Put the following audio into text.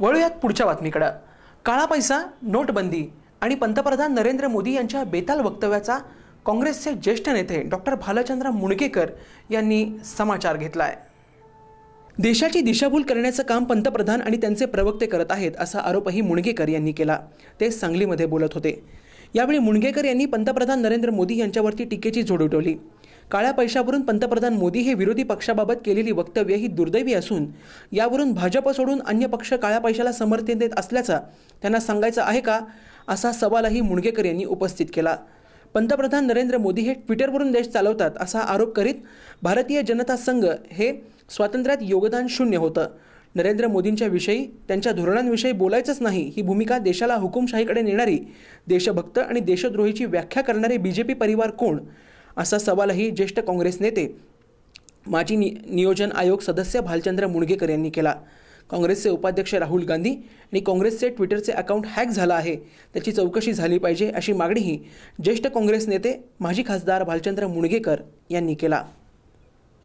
वळूयात पुढच्या बातमीकडं. काळा पैसा नोटबंदी आणि पंतप्रधान नरेंद्र मोदी यांच्या बेताल वक्तव्याचा काँग्रेसचे ज्येष्ठ नेते डॉक्टर भालचंद्र मुणगेकर यांनी समाचार घेतला आहे देशाची दिशाभूल करण्याचं काम पंतप्रधान आणि त्यांचे प्रवक्ते करत आहेत असा आरोपही मुणगेकर यांनी केला. ते सांगलीमध्ये बोलत होते. यावेळी मुणगेकर यांनी पंतप्रधान नरेंद्र मोदी यांच्यावरती टीकेची झोड उठवली काळ्या पैशावरून पंतप्रधान मोदी हे विरोधी पक्षाबाबत केलेली वक्तव्य ही दुर्दैवी असून यावरून भाजप सोडून अन्य पक्ष काळ्या पैशाला समर्थन देत असल्याचा त्यांना सांगायचं आहे का असा सवालही मुणगेकर यांनी उपस्थित केला. पंतप्रधान नरेंद्र मोदी हे ट्विटरवरून देश चालवतात असा आरोप करीत भारतीय जनता संघ हे स्वातंत्र्यात योगदान शून्य होतं. नरेंद्र मोदींच्या विषयी त्यांच्या धोरणांविषयी बोलायचंच नाही ही भूमिका देशाला हुकुमशाहीकडे नेणारी देशभक्त आणि देशद्रोहीची व्याख्या करणारे बी जे पी परिवार कोण? असा सवालही ज्येष्ठ काँग्रेस नेते माजी नि नियोजन आयोग सदस्य भालचंद्र मुणगेकर यांनी केला. काँग्रेसचे उपाध्यक्ष राहुल गांधी आणि काँग्रेसचे ट्विटरचे अकाउंट हॅक झालं आहे. त्याची चौकशी झाली पाहिजे अशी मागणीही ज्येष्ठ काँग्रेस नेते माजी खासदार भालचंद्र मुणगेकर यांनी केला.